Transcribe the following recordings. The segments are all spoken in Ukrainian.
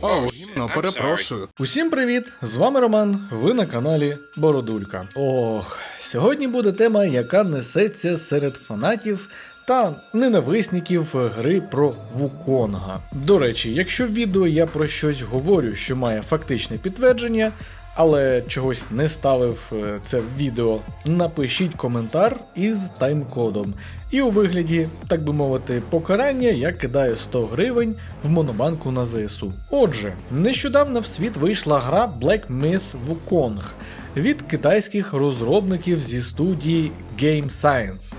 О, гімно, перепрошую. Усім привіт! З вами Роман. Ви на каналі Бородулька. Ох, сьогодні буде тема, яка несеться серед фанатів та ненависників гри про Вуконга. До речі, якщо в відео я про щось говорю, що має фактичне підтвердження. Але чогось не ставив е, це відео. Напишіть коментар із таймкодом. І у вигляді, так би мовити, покарання я кидаю 100 гривень в монобанку на ЗСУ. Отже, нещодавно в світ вийшла гра Black Myth Wukong від китайських розробників зі студії Game Science.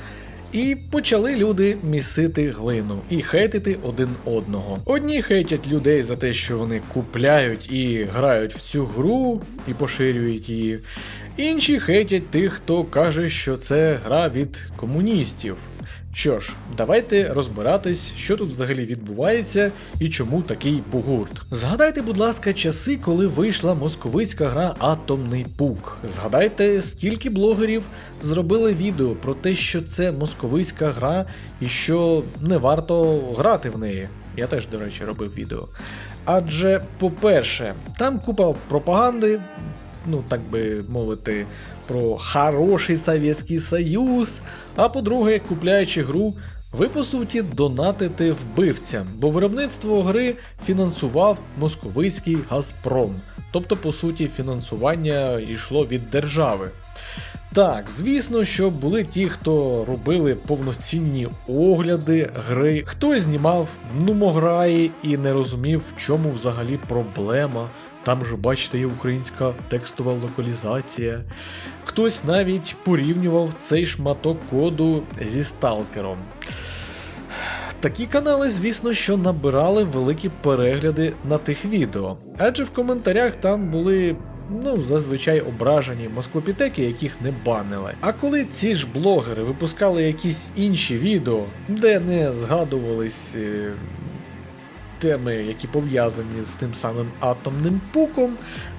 І почали люди місити глину і хейтити один одного. Одні хейтять людей за те, що вони купляють і грають в цю гру і поширюють її. Інші хейтять тих, хто каже, що це гра від комуністів. Що ж, давайте розбиратись, що тут взагалі відбувається і чому такий бугурт. Згадайте, будь ласка, часи, коли вийшла московицька гра Атомний Пук. Згадайте, скільки блогерів зробили відео про те, що це московицька гра і що не варто грати в неї. Я теж, до речі, робив відео. Адже, по-перше, там купа пропаганди, ну так би мовити, про хороший Совєтський Союз. А по-друге, купляючи гру, ви по суті донатите вбивцям, бо виробництво гри фінансував московицький Газпром. Тобто, по суті, фінансування йшло від держави. Так, звісно, що були ті, хто робили повноцінні огляди гри, хтось знімав нумограї і не розумів, в чому взагалі проблема. Там же, бачите, є українська текстова локалізація. Хтось навіть порівнював цей шматок коду зі сталкером. Такі канали, звісно, що набирали великі перегляди на тих відео, адже в коментарях там були. Ну, зазвичай ображені москвопітеки, яких не банили. А коли ці ж блогери випускали якісь інші відео, де не згадувались е, теми, які пов'язані з тим самим атомним пуком,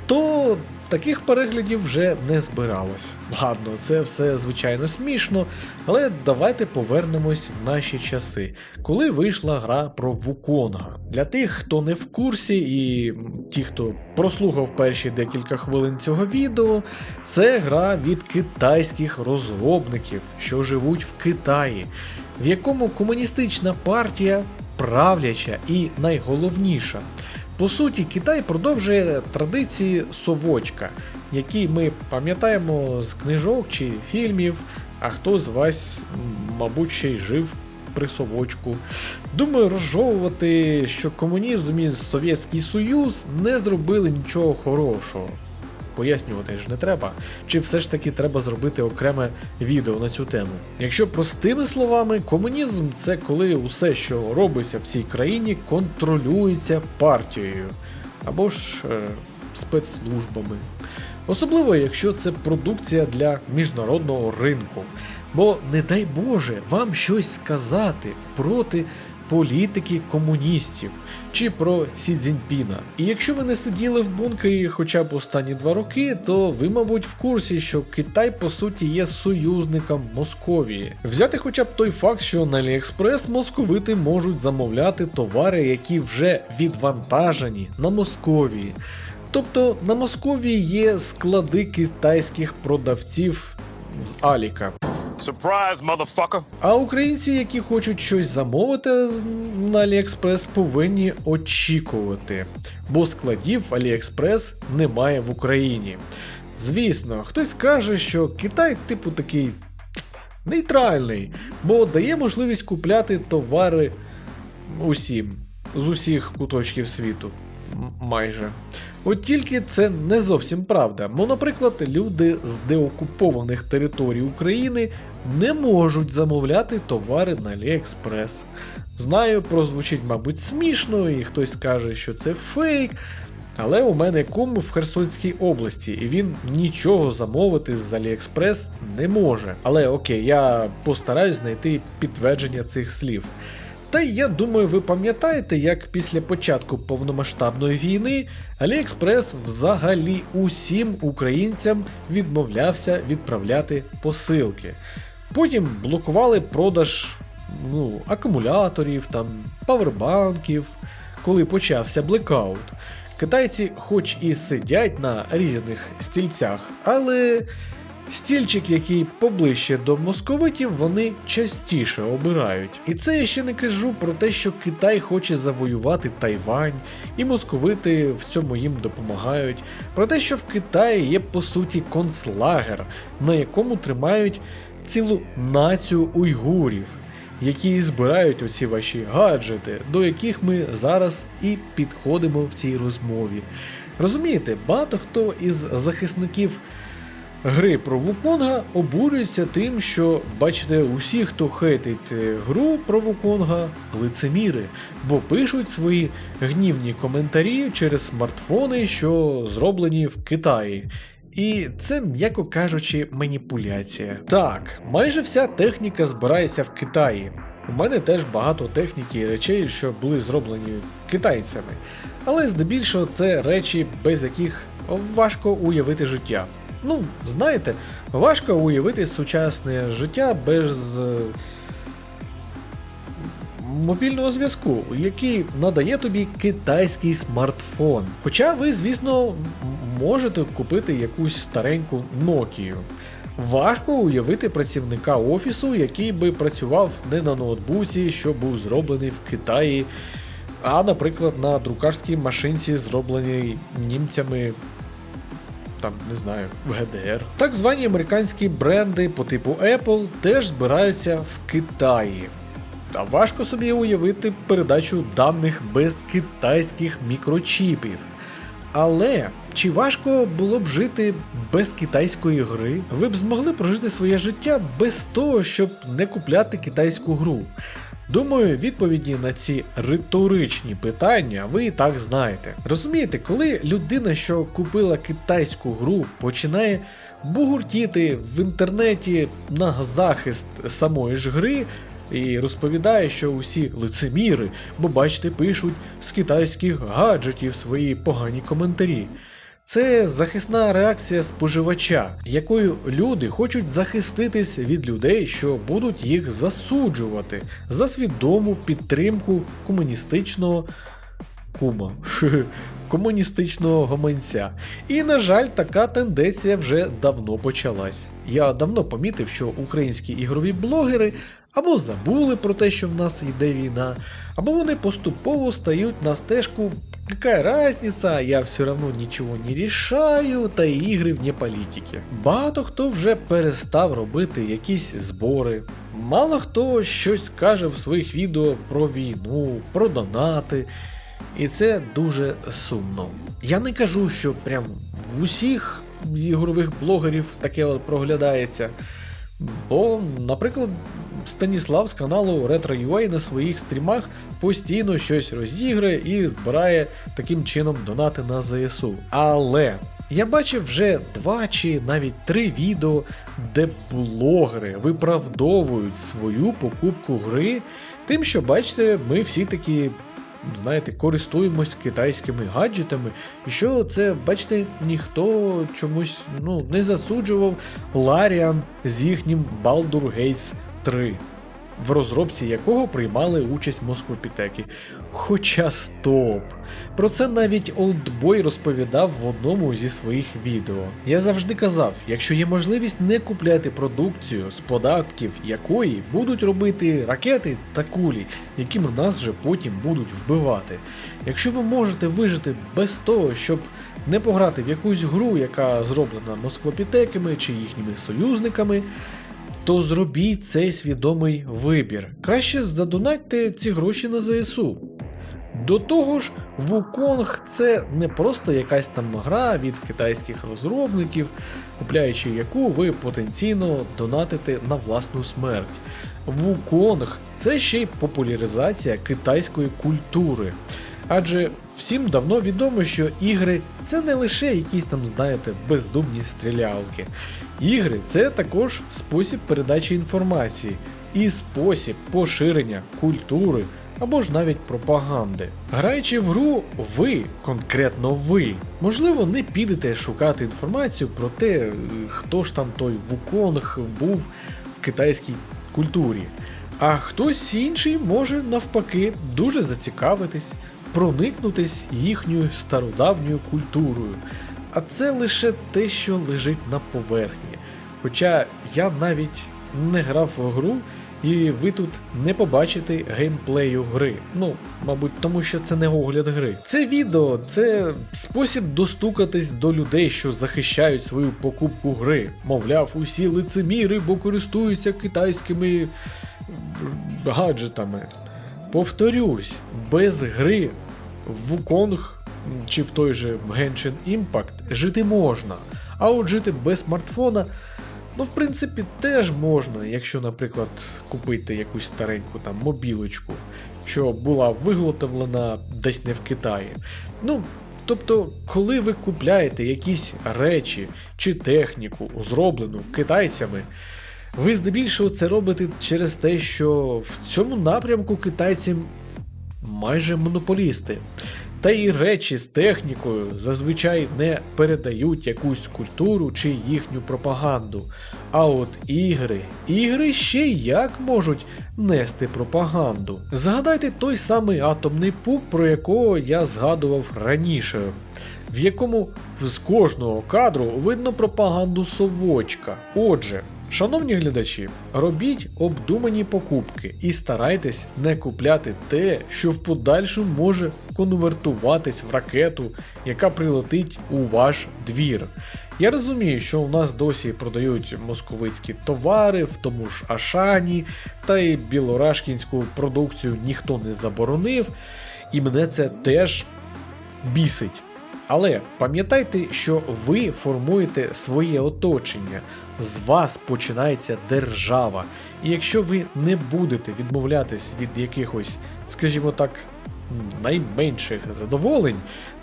то таких переглядів вже не збиралось. Ладно, це все звичайно смішно, але давайте повернемось в наші часи, коли вийшла гра про Вуконга. Для тих, хто не в курсі, і ті, хто прослухав перші декілька хвилин цього відео, це гра від китайських розробників, що живуть в Китаї, в якому комуністична партія правляча і найголовніша. По суті, Китай продовжує традиції совочка, які ми пам'ятаємо з книжок чи фільмів, а хто з вас, мабуть, ще й жив при совочку. Думаю, розжовувати, що комунізм і Совєтський Союз не зробили нічого хорошого. Пояснювати ж не треба, чи все ж таки треба зробити окреме відео на цю тему. Якщо простими словами, комунізм це коли усе, що робиться в цій країні, контролюється партією або ж е, спецслужбами. Особливо, якщо це продукція для міжнародного ринку. Бо, не дай Боже, вам щось сказати проти політики комуністів чи про Сі Цзіньпіна. І якщо ви не сиділи в бункері хоча б останні два роки, то ви, мабуть, в курсі, що Китай по суті є союзником Московії. Взяти хоча б той факт, що на AliExpress московити можуть замовляти товари, які вже відвантажені на Московії. Тобто на Московії є склади китайських продавців з Аліка. Surprise, motherfucker! А українці, які хочуть щось замовити на AliExpress, повинні очікувати, бо складів AliExpress немає в Україні. Звісно, хтось каже, що Китай, типу, такий нейтральний, бо дає можливість купляти товари усім з усіх куточків світу. Майже. От тільки це не зовсім правда. Бо, наприклад, люди з деокупованих територій України не можуть замовляти товари на AliExpress. Знаю, прозвучить, мабуть, смішно, і хтось скаже, що це фейк. Але у мене кум в Херсонській області, і він нічого замовити з AliExpress не може. Але окей, я постараюсь знайти підтвердження цих слів. Та я думаю, ви пам'ятаєте, як після початку повномасштабної війни AliExpress взагалі усім українцям відмовлявся відправляти посилки. Потім блокували продаж ну, акумуляторів, там, павербанків, коли почався блекаут. Китайці, хоч і сидять на різних стільцях, але стільчик, який поближче до московитів, вони частіше обирають. І це я ще не кажу про те, що Китай хоче завоювати Тайвань, і московити в цьому їм допомагають. Про те, що в Китаї є по суті концлагер, на якому тримають цілу націю уйгурів які збирають оці ваші гаджети, до яких ми зараз і підходимо в цій розмові. Розумієте, багато хто із захисників гри про Вуконга обурюється тим, що, бачите, усі, хто хейтить е, гру про Вуконга, лицеміри, бо пишуть свої гнівні коментарі через смартфони, що зроблені в Китаї. І це, м'яко кажучи, маніпуляція. Так, майже вся техніка збирається в Китаї. У мене теж багато техніки і речей, що були зроблені китайцями. Але здебільшого це речі, без яких важко уявити життя. Ну, знаєте, важко уявити сучасне життя без е, мобільного зв'язку, який надає тобі китайський смартфон. Хоча ви, звісно, можете купити якусь стареньку Nokia. Важко уявити працівника офісу, який би працював не на ноутбуці, що був зроблений в Китаї, а, наприклад, на друкарській машинці, зробленій німцями там, не знаю, в ГДР. Так звані американські бренди по типу Apple теж збираються в Китаї. Та важко собі уявити передачу даних без китайських мікрочіпів. Але чи важко було б жити без китайської гри? Ви б змогли прожити своє життя без того, щоб не купляти китайську гру? Думаю, відповіді на ці риторичні питання ви і так знаєте. Розумієте, коли людина, що купила китайську гру, починає бугуртіти в інтернеті на захист самої ж гри. І розповідає, що усі лицеміри, бо бачите, пишуть з китайських гаджетів свої погані коментарі. Це захисна реакція споживача, якою люди хочуть захиститись від людей, що будуть їх засуджувати за свідому підтримку комуністичного кума. Комуністичного гоманця. І, на жаль, така тенденція вже давно почалась. Я давно помітив, що українські ігрові блогери або забули про те, що в нас йде війна, або вони поступово стають на стежку. Какая разница, я все равно нічого не рішаю, та і ігри вне політики. Багато хто вже перестав робити якісь збори. Мало хто щось каже в своїх відео про війну, про донати. І це дуже сумно. Я не кажу, що прям в усіх ігрових блогерів таке от проглядається. Бо, наприклад, Станіслав з каналу Retro.ua на своїх стрімах постійно щось розіграє і збирає таким чином донати на ЗСУ. Але я бачив вже два чи навіть три відео, де блогери виправдовують свою покупку гри, тим, що бачите, ми всі такі. Знаєте, користуємось китайськими гаджетами, і що це, бачите, ніхто чомусь ну, не засуджував Ларіан з їхнім Baldur Gates 3, в розробці якого приймали участь москвопітеки. Хоча стоп! Про це навіть Олдбой розповідав в одному зі своїх відео. Я завжди казав, якщо є можливість не купляти продукцію з податків якої будуть робити ракети та кулі, якими нас же потім будуть вбивати. Якщо ви можете вижити без того, щоб не пограти в якусь гру, яка зроблена москвопітеками чи їхніми союзниками, то зробіть цей свідомий вибір. Краще задонатьте ці гроші на ЗСУ. До того ж, Wukong це не просто якась там гра від китайських розробників, купляючи яку ви потенційно донатите на власну смерть. Wukong це ще й популяризація китайської культури. Адже всім давно відомо, що ігри це не лише якісь там, знаєте, бездумні стрілялки. Ігри це також спосіб передачі інформації і спосіб поширення культури або ж навіть пропаганди. Граючи в гру, ви, конкретно ви, можливо, не підете шукати інформацію про те, е, хто ж там той Вуконг був в китайській культурі. А хтось інший може навпаки дуже зацікавитись, проникнутись їхньою стародавньою культурою. А це лише те, що лежить на поверхні. Хоча я навіть не грав в гру, і ви тут не побачите геймплею гри. Ну, мабуть, тому що це не огляд гри. Це відео це спосіб достукатись до людей, що захищають свою покупку гри. Мовляв, усі лицеміри, бо користуються китайськими гаджетами. Повторюсь, без гри в Wukong чи в той же Genshin Impact жити можна. А от жити без смартфона, ну, в принципі, теж можна, якщо, наприклад, купити якусь стареньку там мобілочку, що була виготовлена десь не в Китаї. Ну, тобто, коли ви купляєте якісь речі чи техніку, зроблену китайцями, ви здебільшого це робите через те, що в цьому напрямку китайці майже монополісти. Та й речі з технікою зазвичай не передають якусь культуру чи їхню пропаганду. А от ігри, ігри ще як можуть нести пропаганду. Згадайте той самий атомний пук, про якого я згадував раніше, в якому з кожного кадру видно пропаганду совочка. Отже, Шановні глядачі, робіть обдумані покупки і старайтесь не купляти те, що в подальшому може конвертуватись в ракету, яка прилетить у ваш двір. Я розумію, що у нас досі продають московицькі товари, в тому ж Ашані, та й білорашкінську продукцію ніхто не заборонив, і мене це теж бісить. Але пам'ятайте, що ви формуєте своє оточення, з вас починається держава. І якщо ви не будете відмовлятись від якихось, скажімо так, найменших задоволень,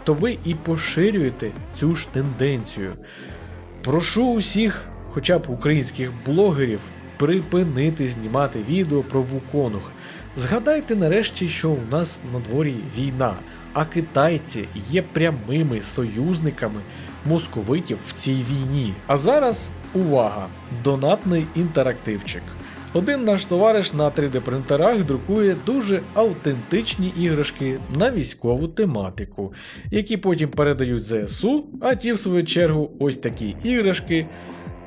то ви і поширюєте цю ж тенденцію. Прошу усіх, хоча б українських блогерів, припинити знімати відео про Вуконух. Згадайте нарешті, що у нас на дворі війна, а китайці є прямими союзниками московитів в цій війні. А зараз увага! Донатний інтерактивчик. Один наш товариш на 3D принтерах друкує дуже автентичні іграшки на військову тематику, які потім передають ЗСУ, а ті, в свою чергу, ось такі іграшки,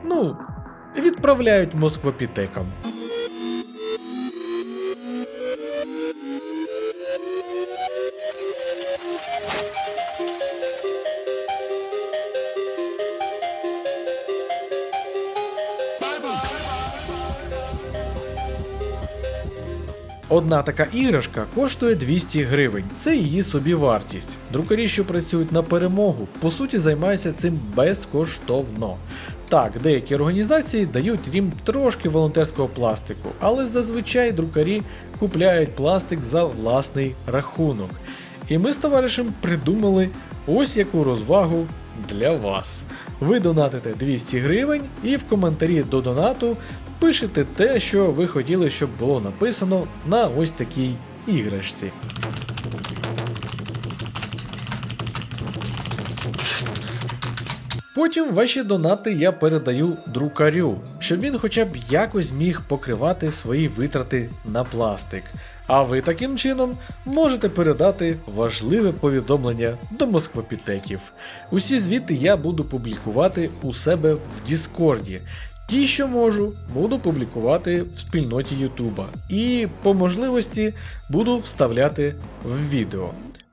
ну, відправляють москвопітекам. Одна така іграшка коштує 200 гривень, це її собівартість. Друкарі, що працюють на перемогу, по суті займаються цим безкоштовно. Так, деякі організації дають їм трошки волонтерського пластику, але зазвичай друкарі купляють пластик за власний рахунок. І ми з товаришем придумали ось яку розвагу для вас. Ви донатите 200 гривень і в коментарі до донату пишете те, що ви хотіли, щоб було написано на ось такій іграшці. Потім ваші донати я передаю друкарю, щоб він хоча б якось міг покривати свої витрати на пластик. А ви таким чином можете передати важливе повідомлення до москвопітеків. Усі звіти я буду публікувати у себе в Діскорді. Ті, що можу, буду публікувати в спільноті Ютуба. І по можливості буду вставляти в відео.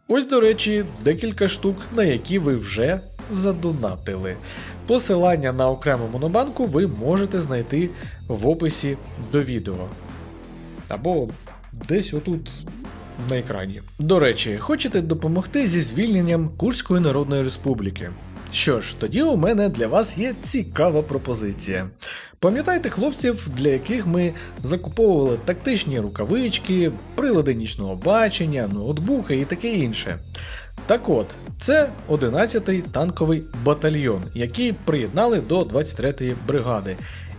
Ось, до речі, декілька штук, на які ви вже задонатили. Посилання на окрему монобанку ви можете знайти в описі до відео. Або десь отут на екрані. До речі, хочете допомогти зі звільненням Курської Народної Республіки? Що ж, тоді у мене для вас є цікава пропозиція. Пам'ятаєте хлопців, для яких ми закуповували тактичні рукавички, прилади нічного бачення, ноутбуки і таке інше. Так от, це 11-й танковий батальйон, який приєднали до 23-ї бригади.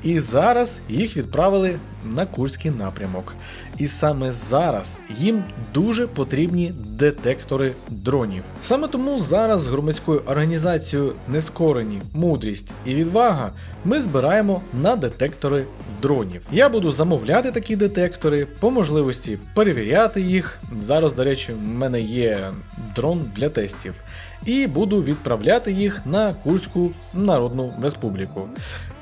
І зараз їх відправили на Курський напрямок. І саме зараз їм дуже потрібні детектори дронів. Саме тому зараз з громадською організацією Нескорені, мудрість і відвага ми збираємо на детектори дронів. Я буду замовляти такі детектори, по можливості перевіряти їх. Зараз, до речі, в мене є дрон для тестів, і буду відправляти їх на Курську Народну Республіку.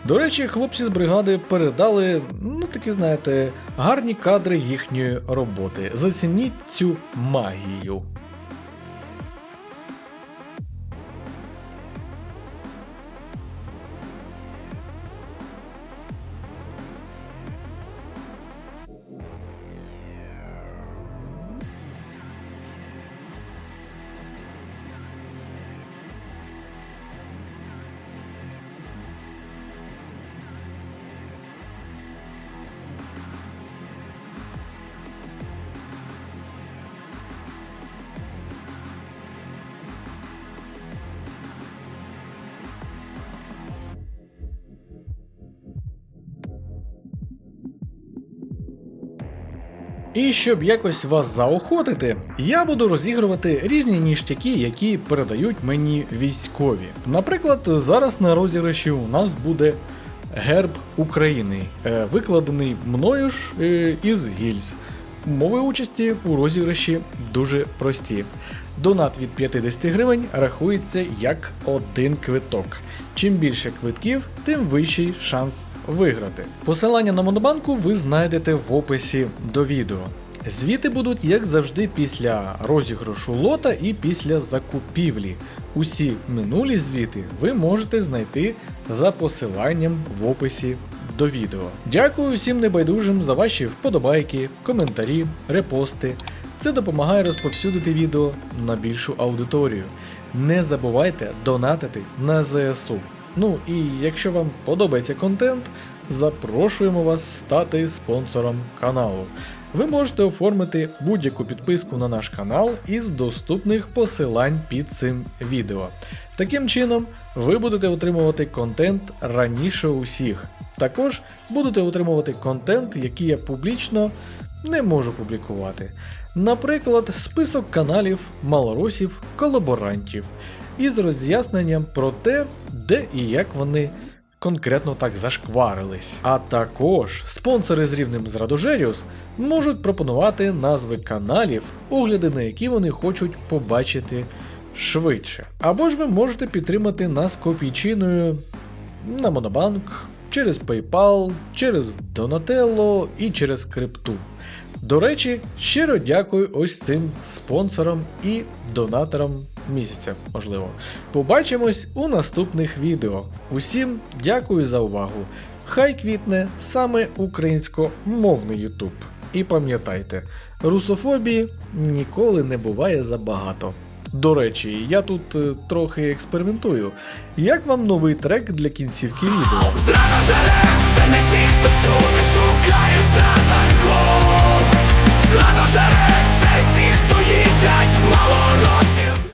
До речі, хлопці з бригади передали, ну такі знаєте, гарні кадри їхньої роботи. Зацініть цю магію. І щоб якось вас заохотити, я буду розігрувати різні ніштяки, які передають мені військові. Наприклад, зараз на розіграші у нас буде герб України, е, викладений мною ж е, із гільз. Умови участі у розіграші дуже прості. Донат від 50 гривень рахується як один квиток. Чим більше квитків, тим вищий шанс виграти. Посилання на монобанку ви знайдете в описі до відео. Звіти будуть, як завжди, після розіграшу лота і після закупівлі. Усі минулі звіти ви можете знайти за посиланням в описі до відео. Дякую всім небайдужим за ваші вподобайки, коментарі, репости. Це допомагає розповсюдити відео на більшу аудиторію. Не забувайте донатити на ЗСУ. Ну і якщо вам подобається контент, запрошуємо вас стати спонсором каналу. Ви можете оформити будь-яку підписку на наш канал із доступних посилань під цим відео. Таким чином, ви будете отримувати контент раніше усіх. Також будете отримувати контент, який я публічно не можу публікувати. Наприклад, список каналів малоросів колаборантів із роз'ясненням про те, де і як вони конкретно так зашкварились. А також спонсори з рівнем з Радожеріус можуть пропонувати назви каналів, огляди на які вони хочуть побачити швидше. Або ж ви можете підтримати нас копійчиною на Монобанк, через PayPal, через Donatello і через крипту. До речі, щиро дякую ось цим спонсорам і донаторам місяця, можливо. Побачимось у наступних відео. Усім дякую за увагу. Хай квітне саме українськомовний Ютуб. І пам'ятайте, русофобії ніколи не буває забагато. До речі, я тут е, трохи експериментую. Як вам новий трек для кінцівки відео? Зрада Зрано жереться ті, хто їдять малорослі